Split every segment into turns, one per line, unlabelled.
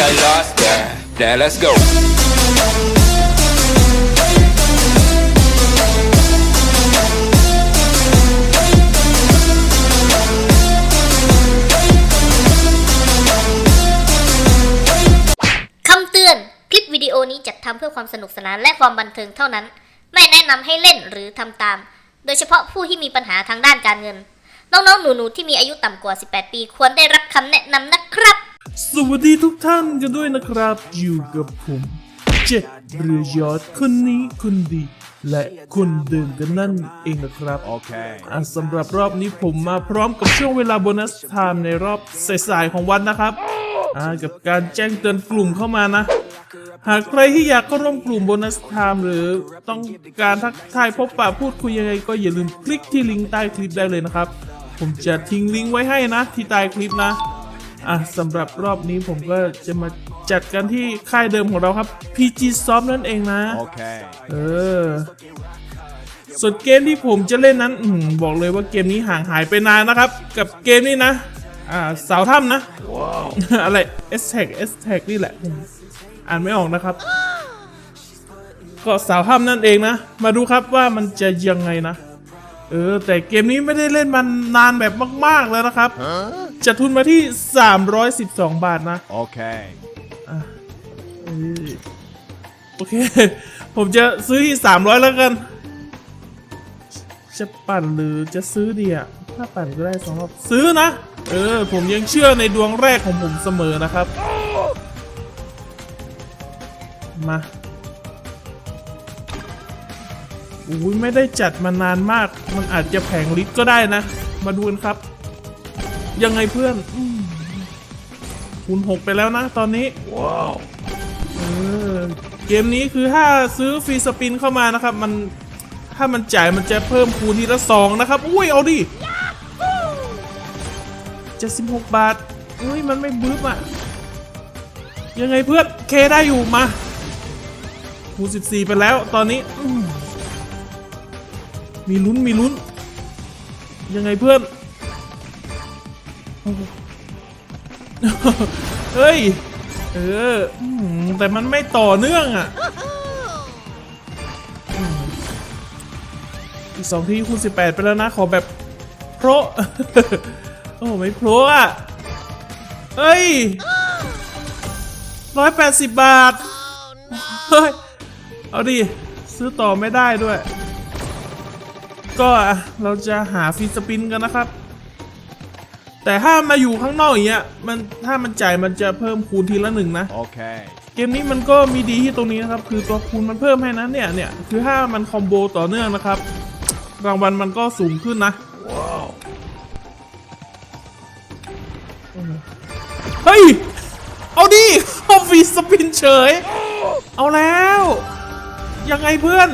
I lost that. Now let's go.
คำเตือน คลิปวิดีโอนี้จัดทำเพื่อความสนุกสนานและความบันเทิงเท่านั้น ไม่แนะนำให้เล่นหรือทำตาม โดยเฉพาะผู้ที่มีปัญหาทางด้านการเงิน น้องๆ หนูๆ ที่มีอายุต่ำกว่า 18 ปี ควรได้รับคำแนะนำนะครับ
สวัสดีทุกท่านกันด้วยนะครับ อยู่กับผมเจ็ดเรือยอดคนนี้คนดี และคนเดิมกันนั่นเองนะครับ
โอเค
อะสำหรับรอบนี้ผมมาพร้อมกับช่วงเวลาโบนัสไทม์ในรอบสายๆของวันนะครับอ่ากับการแจ้งเตือนกลุ่มเข้ามานะ หากใครที่อยากเข้าร่วมกลุ่มโบนัสไทม์หรือต้องการทักทายพบปะพูดคุยยังไงก็อย่าลืมคลิกที่ลิงก์ใต้คลิปได้เลยนะครับ ผมจะทิ้งลิงก์ไว้ให้นะที่ใต้คลิปนะ อะสำหรับรอบนี้ผมก็จะมาจัดกันที่ค่ายเดิมของเราครับ PG Soft นั่นเองนะ
โอเค
เออ ส่วนเกมที่ผมจะเล่นนั้นอหือบอกเลยว่าเกมนี้ห่างหายไปนานนะครับ กับเกมนี้นะ อ่าสาวถ้ำนะอะไร S tag S tag นี่แหละผมอ่านไม่ออกนะครับ ก็สาวถ้ำนั่นเองนะ มาดูครับว่ามันจะยังไงนะ เออ แต่เกมนี้ไม่ได้เล่นมานานแบบมาก ๆ แล้วนะครับ จะทุนมาที่ 312 บาทนะ
โอเค
เออโอเค ผมจะซื้อที่ 300 แล้วกัน จะปั่นหรือจะซื้อดีอะถ้าปั่นก็ได้สองรอบซื้อนะ เออ ผมยังเชื่อในดวงแรกของผมเสมอนะครับ มา อุ้ยไม่ได้จัดมานานมาก มันอาจจะแผงลิตรก็ได้นะ มาดูกันครับ ยังไงเพื่อนอืมคูณหกไปแล้วนะตอนนี้ ว้าวเออเกมนี้คือถ้าซื้อฟรีสปินเข้ามานะครับ มันถ้ามันจ่ายมันจะเพิ่มคูณทีละสองนะครับ อุ้ยเอาดิเจ็ดสิบหกบาทอุ้ยมันไม่บึ้บอะ ยังไงเพื่อนเคได้อยู่มาคูณ14 ไปแล้วตอนนี้อืมมีลุ้นมีลุ้น ยังไงเพื่อน เฮ้ย เออ แต่มันไม่ต่อเนื่องอะ อีกสองที่คูณสิบแปดไปแล้วนะ ขอแบบโปรโอ้ไม่โปรอะ เฮ้ยร้อยแปดสิบบาท เฮ้ย เอาดิ ซื้อต่อไม่ได้ด้วย ก็เราจะหาฟีสปินกันนะครับ แต่ถ้ามาอยู่ข้างนอกอย่างเงี้ยมันถ้ามันจ่ายมันจะเพิ่มคูณทีละหนึ่งนะ
โอเค
เกมนี้มันก็มีดีที่ตรงนี้นะครับ คือตัวคูณมันเพิ่มให้นะเนี่ยเนี่ยคือถ้ามันคอมโบต่อเนื่องนะครับ รางวัลมันก็สูงขึ้นนะเฮ้ย เอาดิเข้าฟรีสปินเฉย เอาแล้ว ยังไงเพื่อน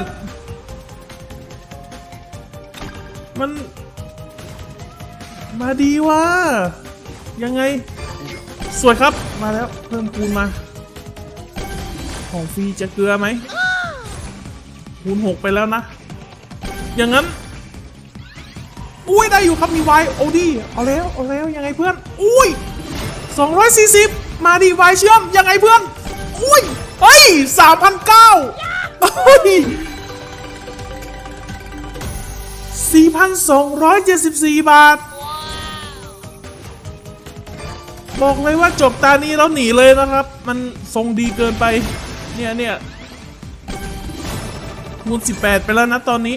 มัน มาดีว่ะยังไง สวยครับมาแล้วเพิ่มคูณมา ของฟรีจะเกลือไหมคูณหกไปแล้วนะ อย่างนั้นอุ้ยได้อยู่ครับมีไวโอดีเอาแล้วเอาแล้วยังไงเพื่อนอุ้ย240 มาดีไวเชื่อมยังไงเพื่อนอุ้ยเฮ้ย3,009เฮ้ย4,274 บาท บอกเลยว่าจบตานี้แล้วหนีเลยนะครับ มันทรงดีเกินไป เนี่ยเนี่ยคูณ18ไปแล้วนะตอนนี้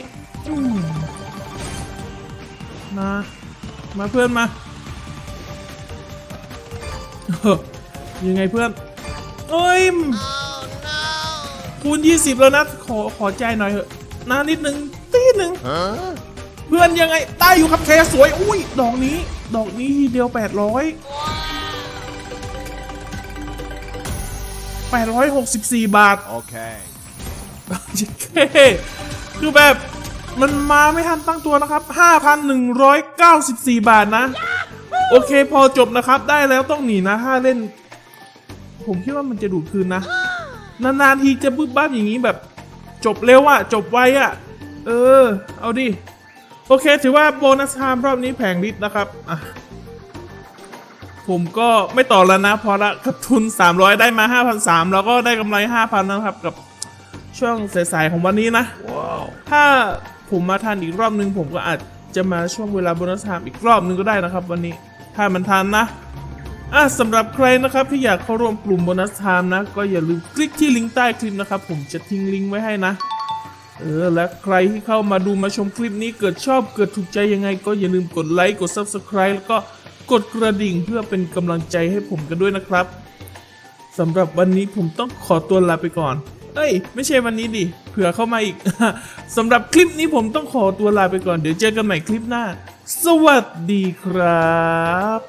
มา มาเพื่อนมาเฮ้อยังไงเพื่อน เอ้ยคูณ20แล้วนะ ขอขอใจหน่อยเถอะนะนิดนึงตีหนึ่งเพื่อนยังไง ได้อยู่ครับแคสวย อุ้ย ดอกนี้ ดอกนี้ทีเดียว800 864 บาท
โอเค
คือแบบมันมาไม่ทันตั้งตัวนะครับ 5,194 บาทนะ โอเคพอจบนะครับ ได้แล้วต้องหนีนะ ถ้าเล่น ผมคิดว่ามันจะดูดคืนนะ นานๆทีจะบึ้บบ้านอย่างนี้แบบ จบเร็วอะจบไวอะเออ เอาดิ โอเค ถือว่าโบนัสไทม์รอบนี้แผงลิตรนะครับอะ ผมก็ไม่ต่อแล้วนะ พอละขาดทุน 300 ได้มา 5,300 แล้วก็ได้กำไร 5,000 นะครับ กับช่วงสายๆของวันนี้นะถ้าผมมาทันอีกรอบนึง ผมก็อาจจะมาช่วงเวลาโบนัสไทม์อีกรอบนึงก็ได้นะครับ วันนี้ถ้ามันทันนะอะสำหรับใครนะครับที่อยากเข้าร่วมกลุ่มโบนัสไทม์นะ ก็อย่าลืมคลิกที่ลิงก์ใต้คลิปนะครับ ผมจะทิ้งลิงก์ไว้ให้นะเออและใครที่เข้ามาดูมาชมคลิปนี้เกิดชอบเกิดถูกใจยังไง ก็อย่าลืมกดไลค์กด Subscribe แล้วก็ กดกระดิ่งเพื่อเป็นกำลังใจให้ผมกันด้วยนะครับสำหรับวันนี้ผมต้องขอตัวลาไปก่อน เอ้ย ไม่ใช่วันนี้ดิ เผื่อเข้ามาอีก สำหรับคลิปนี้ผมต้องขอตัวลาไปก่อน เดี๋ยวเจอกันใหม่คลิปหน้า สวัสดีครับ